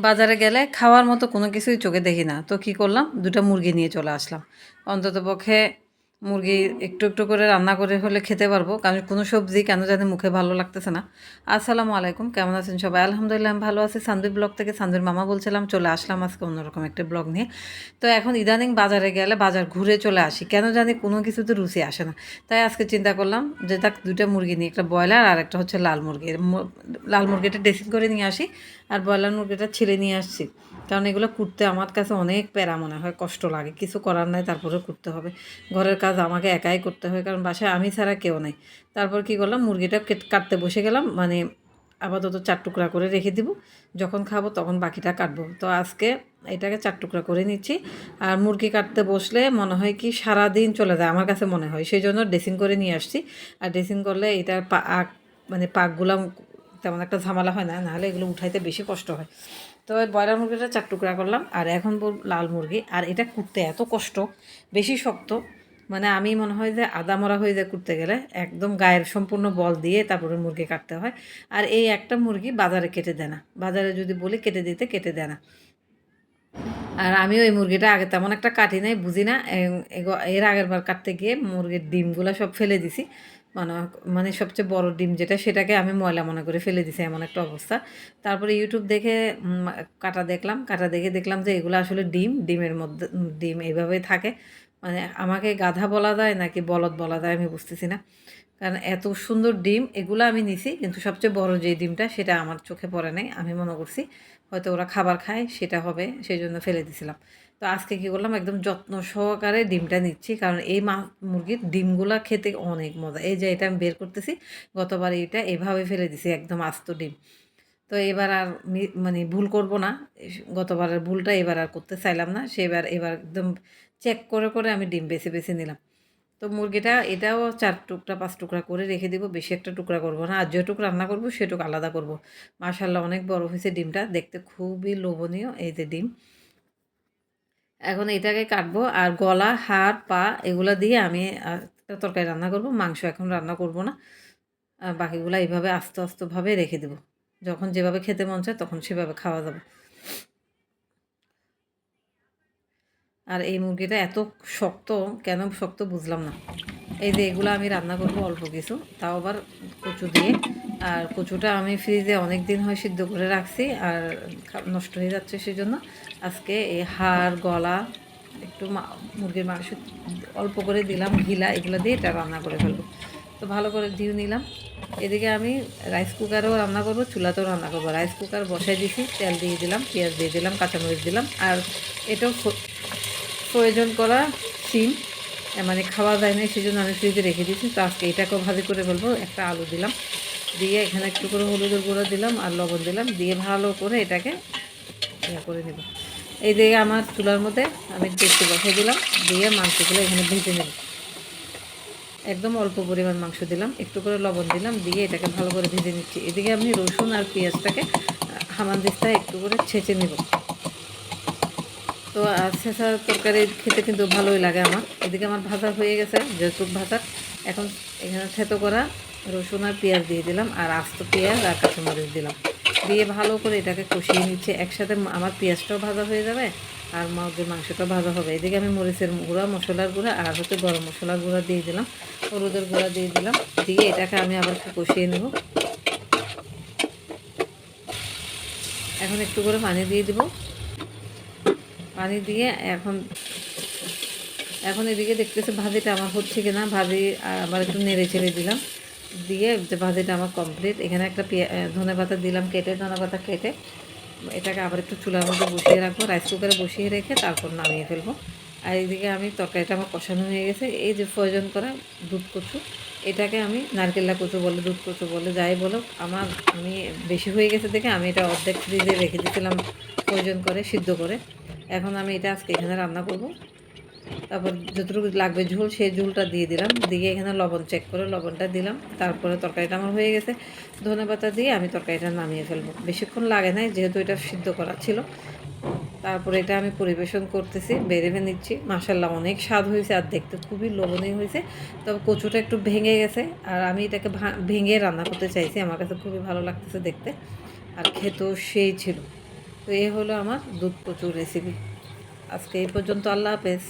বাজারে গেলে খাওয়ার মতো কোনো কিছুই চোখে দেখি না। তো কি করলাম? দুটা মুরগি নিয়ে চলে আসলাম। অন্তত পক্ষে মুরগি একটু একটু করে রান্না করে হলে খেতে পারব। কারণ কোনো সবজি কেন জানি মুখে ভালো লাগতেছে না। আসসালামু আলাইকুম, কেমন আছেন সবাই? আলহামদুলিল্লাহ আমি ভালো আছি। সান্দুর ব্লগ থেকে সান্দুর মামা বলছিলাম, চলে আসলাম আজকে অন্যরকম একটা ব্লগ নিয়ে। তো এখন ইদানিং বাজারে গেলে বাজার ঘুরে চলে আসি। কেন জানি কোনো কিছুতে রুচি আসে না। তাই আজকে চিন্তা করলাম যে তাক দুটো মুরগি নিয়ে, একটা ব্রয়লার আর একটা হচ্ছে লাল মুরগি। লাল মুরগিটা ড্রেসিং করে নিয়ে আসি আর ব্রয়লার মুরগিটা ছেড়ে নিয়ে আসছি। কারণ এগুলো কুটতে আমার কাছে অনেক প্যারা মনে হয়, কষ্ট লাগে। কিছু করার নাই তারপরে করতে হবে। ঘরের কাজ আমাকে একাই করতে হয়, কারণ বাসায় আমি ছাড়া কেউ নেই। তারপর কি করলাম, মুরগিটা কেট- কাটতে বসে গেলাম মানে আপাতত চার টুকরা করে রেখে দিব। যখন খাব তখন বাকিটা কাটবো। তো আজকে এটাকে চার টুকরা করে নিচ্ছি। আর মুরগি কাটতে বসলে মনে হয় কি সারা দিন চলে যায়, আমার কাছে মনে হয়। সেই জন্য ড্রেসিং করে নিয়ে আসছি। আর ড্রেসিং করলে এটার পা মানে পাকগুলো তেমন একটা ঝামেলা হয় না, নাহলে এগুলো উঠাইতে বেশি কষ্ট হয়। তো ব্রয়লার মুরগিটা চার টুকরা করলাম। আর এখন লাল মুরগি। আর এটা কুটতে এত কষ্ট, বেশি শক্ত। মানে আমি মনে হয় যে আদা মরা হয়ে যায় করতে গেলে, একদম গায়ের সম্পূর্ণ বল দিয়ে তারপরে মুরগি কাটতে হয়। আর এই একটা মুরগি বাজারে কেটে দেয় না। বাজারে যদি বলি কেটে দিতে, কেটে দেয় না। আর আমি ওই মুরগিটা আগে তেমন একটা কাটি নাই, বুঝি না। এর আগের বার কাটতে গিয়ে মুরগির ডিমগুলো সব ফেলে দিছি। মানে মানে সবচেয়ে বড় ডিম যেটা, সেটাকে আমি ময়লা মনে করে ফেলে দিছি, এমন একটা অবস্থা। তারপরে ইউটিউব দেখে কাটা দেখলাম, কাটা দেখে দেখলাম যে এগুলো আসলে ডিম, ডিমের মধ্যে ডিম এইভাবেই থাকে। মানে আমাকে গাধা বলা যায় নাকি বলদ বলা যায় আমি বুঝতেছি না। কারণ এত সুন্দর ডিম, এগুলো আমি নিছি, কিন্তু সবচেয়ে বড় যে ডিমটা সেটা আমার চোখে পড়ে নাই, আমি মনে করছি হয়তো ওরা খাবার খায়, সেটা হবে সেই জন্য ফেলে দিছিলাম। তো আজকে কী করলাম, একদম যত্ন সহকারে ডিমটা নিচ্ছি, কারণ এই মা মুরগির ডিমগুলো খেতে অনেক মজা। এই যে এটা আমি বের করতেছি, গতবার এইটা এভাবে ফেলে দিছি, একদম আস্ত ডিম। তো এবার আর মানে ভুল করব না। গতবারের ভুলটা এবার আর করতে চাইলাম না। সেবার এবার একদম চেক করে করে আমি ডিম বেছে বেছে নিলাম। তো মুরগিটা এটাও চার টুকরা, পাঁচ টুকরা করে রেখে দিব। বেশি একটা টুকরা করব না। আর যেটুকু রান্না করব, সেটুকু আলাদা করব। মাশাল্লাহ অনেক বড় হয়েছে ডিমটা। দেখতে খুবই লোভনীয় এই যে ডিম। এখন এটাকে কাটবো। আর গলা, হাড়, পা এগুলো দিয়ে আমি একটা তরকারি রান্না করব। মাংস এখন রান্না করব না। বাকিগুলো এইভাবে আস্তে আস্তেভাবে রেখে দেবো। যখন যেভাবে খেতে মন চায় তখন সেভাবে খাওয়া যাবে। আর এই মুরগিটা এত শক্ত, কেন শক্ত বুঝলাম না। এই যে এগুলো আমি রান্না করব অল্প কিছু, তাও আবার কচু দিয়ে। আর কচুটা আমি ফ্রিজে অনেক দিন হয় সিদ্ধ করে রাখছি আর নষ্ট হয়ে যাচ্ছে সেই জন্য আজকে এই হাড়, গলা, একটু মুরগির মাংস অল্প করে দিলাম, ঘিলা, এগুলো দিয়ে এটা রান্না করে ফেলব। তো ভালো করে দিয়ে নিলাম। এদিকে আমি রাইস কুকারেও রান্না করব, চুলাতেও রান্না করব। রাইস কুকার বসাই দিয়েছি তেল দিয়ে দিলাম, পেঁয়াজ দিয়ে দিলাম, কাঁচামরিচ দিলাম। আর এটাও প্রয়োজন করা সিম মানে খাওয়া যায় না সেই জন্য আমি ফ্রিজে রেখে দিয়েছি। তো আজকে এটাকেও ভাজি করে ফেলব একটা আলু দিলাম। দিয়ে এখানে একটু করে হলুদের গুঁড়ো দিলাম আর লবণ দিলাম। দিয়ে ভালো করে এটাকে ইয়ে করে নেব। এই দিকে আমার চুলার মধ্যে আমি দেখতে বসে দিলাম। দিয়ে মাংসগুলো এখানে ভেজে নেব। একদম অল্প পরিমাণ মাংস দিলাম, একটু করে লবণ দিলাম, দিয়ে এটাকে ভালো করে ভেজে নিচ্ছি। এদিকে আমি রসুন আর পেঁয়াজটাকে হামান দিস্তায় একটু করে ছেঁচে নেব। তো আর শেষা তরকারি খেতে কিন্তু ভালোই লাগে আমার। এদিকে আমার ভাজা হয়ে গেছে, যেহেতু ভাজা, এখন এখানে থেতো করা রসুন আর পেঁয়াজ দিয়ে দিলাম, আর আস্ত পেঁয়াজ আর কাঁচামরিচ দিলাম। দিয়ে ভালো করে এটাকে কষিয়ে নিচ্ছে। একসাথে আমার পেঁয়াজটাও ভাজা হয়ে যাবে আর মুরগির মাংসটা ভাজা হবে। এদিকে আমি মরিচের গুঁড়া, মশলার গুঁড়া আর হচ্ছে গরম মশলার গুঁড়া দিয়ে দিলাম। হলুদের গুঁড়া দিয়ে দিলাম। দিয়ে এটাকে আমি আবার একটু কষিয়ে নেব। এখন একটু করে পানি দিয়ে দিব। পানি দিয়ে এখন এখন এদিকে দেখতেছি ভাজিটা আমার হচ্ছে কিনা, ভাজি আবার একটু নেড়ে ছেড়ে দিলাম। দিয়ে ভাজিটা আমার কমপ্লিট এখানে একটা পেঁয়া ধনে পাতা দিলাম কেটে ধনে পাতা কেটে এটাকে আবার একটু চুলার মধ্যে বসিয়ে রাখব রাইস কুকারে বসিয়ে রেখে তারপর নামিয়ে ফেলব। আর এইদিকে আমি তরকারিটা আমার কষানো হয়ে গেছে। এই যে প্রয়োজন করা দুধ কচু, এটাকে আমি নারকেল্লা কচু বলে, দুধ কচু বলে, যাই বলো আমার আমি বেশি হয়ে গেছে দেখে আমি এটা অর্ধেক ফ্রিজে রেখে দিয়েছিলাম প্রয়োজন করে, সিদ্ধ করে। এখন আমি এটা আজকে এখানে রান্না করব। তারপর যতটুকু লাগবে ঝোল সেই ঝোলটা দিয়ে দিলাম। দিয়ে এখানে লবণ চেক করে লবণটা দিলাম। তারপরে তরকারিটা আমার হয়ে গেছে। ধনে পাতা দিয়ে আমি তরকারিটা নামিয়ে ফেলব। বেশিক্ষণ লাগে নাই, যেহেতু এটা সিদ্ধ করা ছিল। তারপরে এটা আমি পরিবেশন করতেছি, বেড়ে নিচ্ছি। মাসাল্লাহ অনেক স্বাদ হয়েছে আর দেখতে খুবই লোভনীয় হয়েছে। তবে কচুটা একটু ভেঙে গেছে আর আমি এটাকে ভেঙে রান্না করতে চাইছি। আমার কাছে খুবই ভালো লাগতেছে দেখতে। আর খেতেও সেই ছিল। তো এ হলো আমার দুধ প্রচুর রেসিপি আজকে এই পর্যন্ত আল্লাহ হাফেজ।